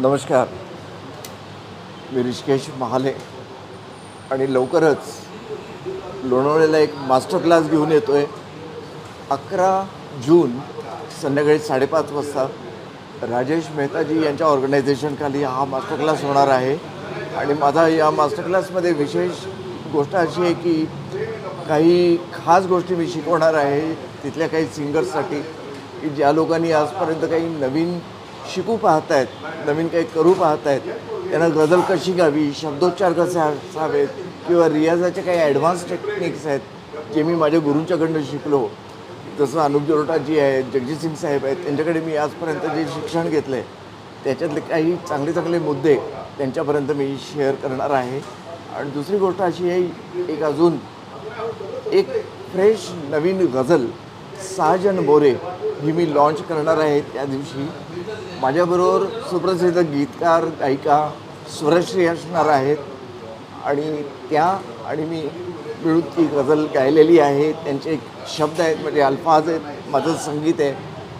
नमस्कार. मी ऋषिकेश महाले आणि लवकरच लोणावळ्याला एक मास्टर क्लास घेऊन येतो आहे अकरा जून संध्याकाळी साडेपाच वाजता राजेश मेहताजी यांच्या ऑर्गनायझेशनखाली हा मास्टर क्लास होणार आहे. आणि माझा या मास्टर क्लासमध्ये विशेष गोष्ट अशी आहे की काही खास गोष्टी मी शिकवणार आहे तिथल्या काही सिंगर्ससाठी की ज्या लोकांनी आजपर्यंत काही नवीन शिकू पाहत आहेत नवीन काही करू पाहत आहेत त्यांना गझल कशी गावी शब्दोच्चार कसे असावेत किंवा रियाजाचे काही ॲडव्हान्स टेक्निक्स आहेत जे मी माझ्या गुरूंच्याकडनं शिकलो. जसं अनुप जोरटाजी आहेत जगजित सिंग साहेब आहेत त्यांच्याकडे मी आजपर्यंत जे शिक्षण घेतलं आहे त्याच्यातले काही चांगले चांगले मुद्दे त्यांच्यापर्यंत मी शेअर करणार आहे. आणि दुसरी गोष्ट अशी आहे एक अजून एक फ्रेश नवीन गझल सहाजन बोरे ही मी लॉन्च करणार आहे त्या दिवशी. माझ्याबरोबर सुप्रसिद्ध गीतकार गायिका स्वरश्री असणार आहेत. आणि त्या आणि मी मिळून ती गझल गायलेली आहे. त्यांचे एक शब्द आहेत म्हणजे अल्फाज आहेत माझं संगीत आहे.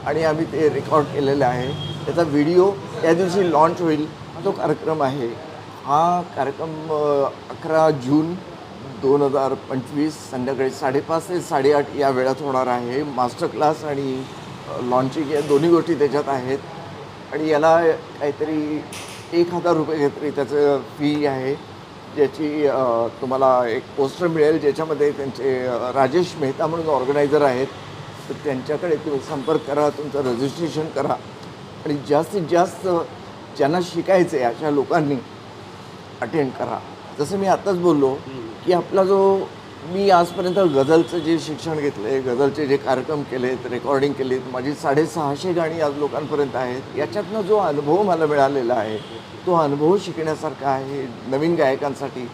आणि आम्ही ते रेकॉर्ड केलेलं आहे. त्याचा व्हिडिओ त्या दिवशी लॉन्च होईल. हा तो कार्यक्रम आहे. हा कार्यक्रम अकरा जून दोन हजार पंचवीस संध्याकाळी साडेपाच ते साडेआठ या वेळात होणार आहे. मास्टर क्लास आणि लॉन्चिंग या दोन्ही गोष्टी त्याच्यात आहेत. आणि याला काहीतरी एक हजार रुपये काहीतरी त्याचं फी आहे. ज्याची तुम्हाला एक पोस्टर मिळेल ज्याच्यामध्ये त्यांचे राजेश मेहता म्हणून ऑर्गनायझर आहेत. तर त्यांच्याकडे तुम्ही संपर्क करा तुमचं रजिस्ट्रेशन करा. आणि जास्तीत जास्त ज्यांना शिकायचं आहे अशा लोकांनी अटेंड करा. जसं मी आत्ताच बोललो की आपला जो मी आजपर्यंत गझलचं जे शिक्षण घेतलं आहे गझलचे जे कार्यक्रम केलेत रेकॉर्डिंग केलीत माझी साडेसहाशे गाणी आज लोकांपर्यंत आहेत. याच्यातनं जो अनुभव मला मिळालेला आहे तो अनुभव शिकण्यासारखा आहे नवीन गायकांसाठी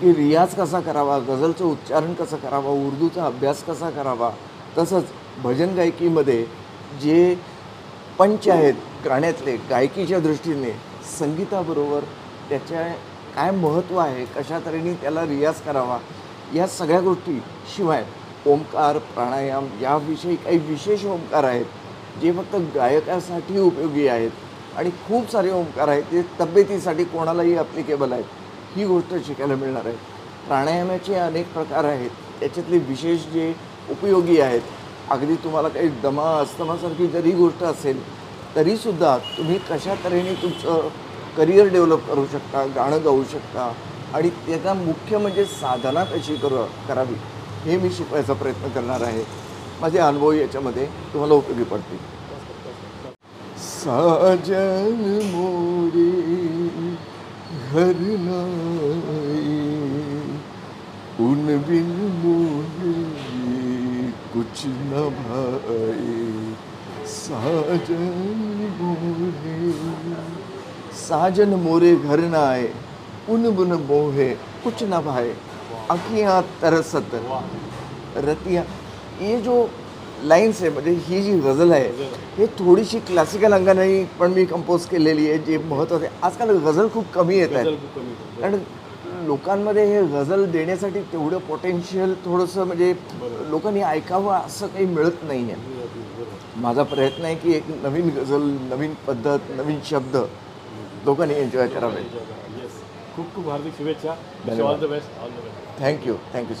की रियाज कसा करावा गझलचं उच्चारण कसं करावं उर्दूचा अभ्यास कसा करावा तसंच भजन गायकीमध्ये जे पंच आहेत गाण्यातले गायकीच्या दृष्टीने संगीताबरोबर त्याच्या काय महत्त्व आहे कशा तऱ्हेने त्याला रियाज करावा या सगळ्या गोष्टी शिवाय ओंकार प्राणायाम याविषयी काही विशेष ओंकार आहेत जे फक्त गायकासाठी उपयोगी आहेत आणि खूप सारे ओंकार आहेत ते तब्येतीसाठी कोणालाही ॲप्लिकेबल आहेत. ही गोष्ट शिकायला मिळणार आहे. प्राणायामाचे अनेक प्रकार आहेत त्याच्यातले विशेष जे उपयोगी आहेत अगदी तुम्हाला काही दमा अस्तमासारखी जरी गोष्ट असेल तरीसुद्धा तुम्ही कशा तऱ्हेने तुमचं करिअर डेव्हलप करू शकता गाणं गाऊ शकता. आणि त्याचा मुख्य म्हणजे साधना कशी करू करावी हे मी शिकवायचा प्रयत्न करणार आहे. माझे अनुभव याच्यामध्ये तुम्हाला उपयोगी पडतील. साजन मोरी घर नाही. उन बिन मोरे कुछ न भाई साजन मोरी साजन मोरे घर न आए उन बुन मोहे कुछ न भाए। अखियाँ तरसत। रतिया। ये जो लाईन्स आहे म्हणजे ही जी गझल आहे हे थोडीशी क्लासिकल अंगाने पण मी कंपोज केलेली आहे जे महत्त्वाचं आहे आजकाल गझल खूप कमी येत आहेत कारण लोकांमध्ये हे गझल देण्यासाठी तेवढं पोटेन्शियल थोडंसं म्हणजे लोकांनी ऐकावं असं काही मिळत नाही आहे माझा प्रयत्न आहे की एक नवीन गझल नवीन पद्धत नवीन शब्द लोकांनी एन्जॉय करावे. खूप खूप हार्दिक शुभेच्छा. धन्यवाद. All the best all the best thank you thank you so